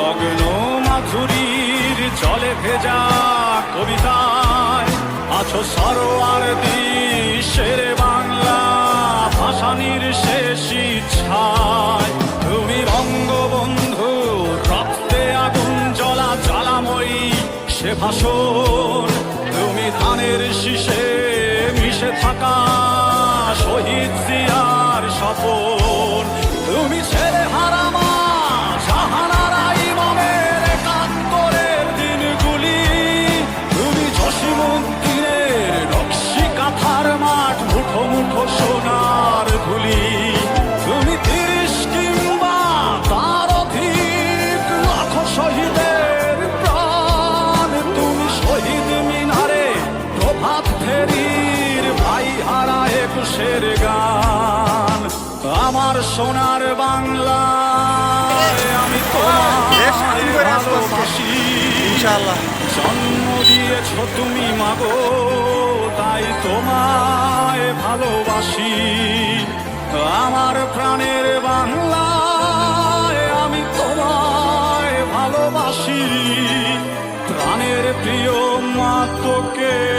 লগ্ন মাধুরীর জলে ভেজা কবিতায়, আছো সরোয়ার দিশের বাংলা ভাসানির শেষ ইচ্ছায়। তুমি বঙ্গবন্ধু, রক্তে আগুন জ্বলা জ্বালাময়ী সে ভাষণ। তুমি ধানের শীষে মিশে থাকা শহীদ জিয়ার সপন একুশের গান। আমার সোনার বাংলা আমি ভালোবাসি। জন্ম দিয়েছ তুমি মাগো তাই তোমায় ভালোবাসি। আমার প্রাণের বাংলা আমি তোমায় ভালোবাসি। প্রাণের প্রিয় মা তোকে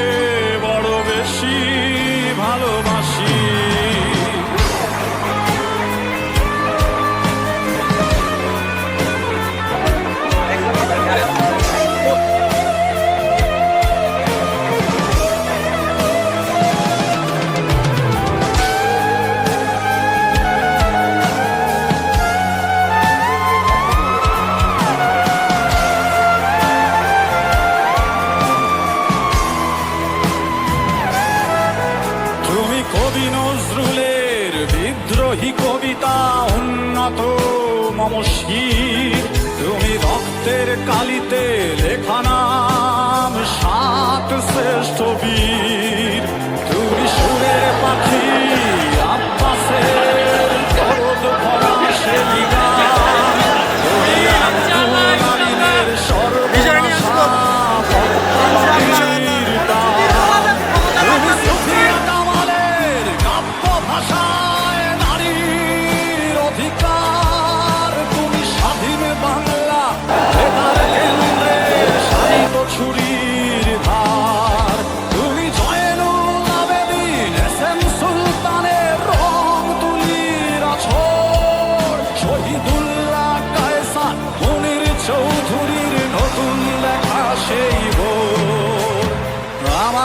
মমশির তুমি রক্তের কালিতে লেখা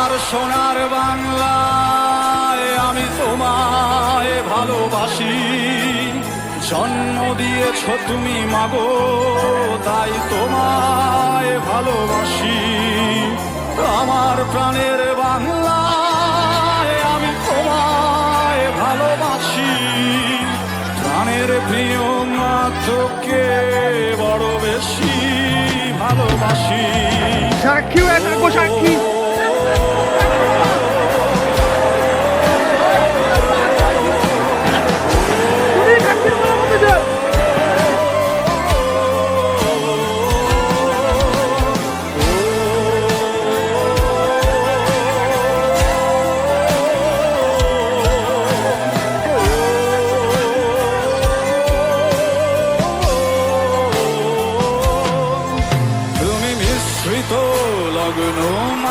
আমার সোনার বাংলায় আমি তোমায় ভালোবাসি। জন্ম দিয়েছ তুমি মাগো, তাই তোমায় ভালোবাসি। আমার প্রাণের বাংলায় আমি তোমায় ভালোবাসি। প্রাণের প্রিয় মা বড় বেশি ভালোবাসি। সাক্ষী সাক্ষী।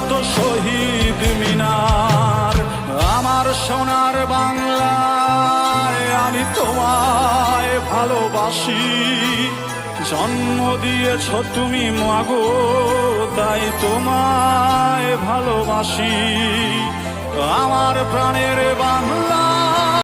জাগ্রত শহীদ মিনার। আমার সোনার বাংলায় আমি তোমায় ভালোবাসি। জন্ম দিয়েছ তুমি মাগো, তাই তোমায় ভালোবাসি। আমার প্রাণের বাংলা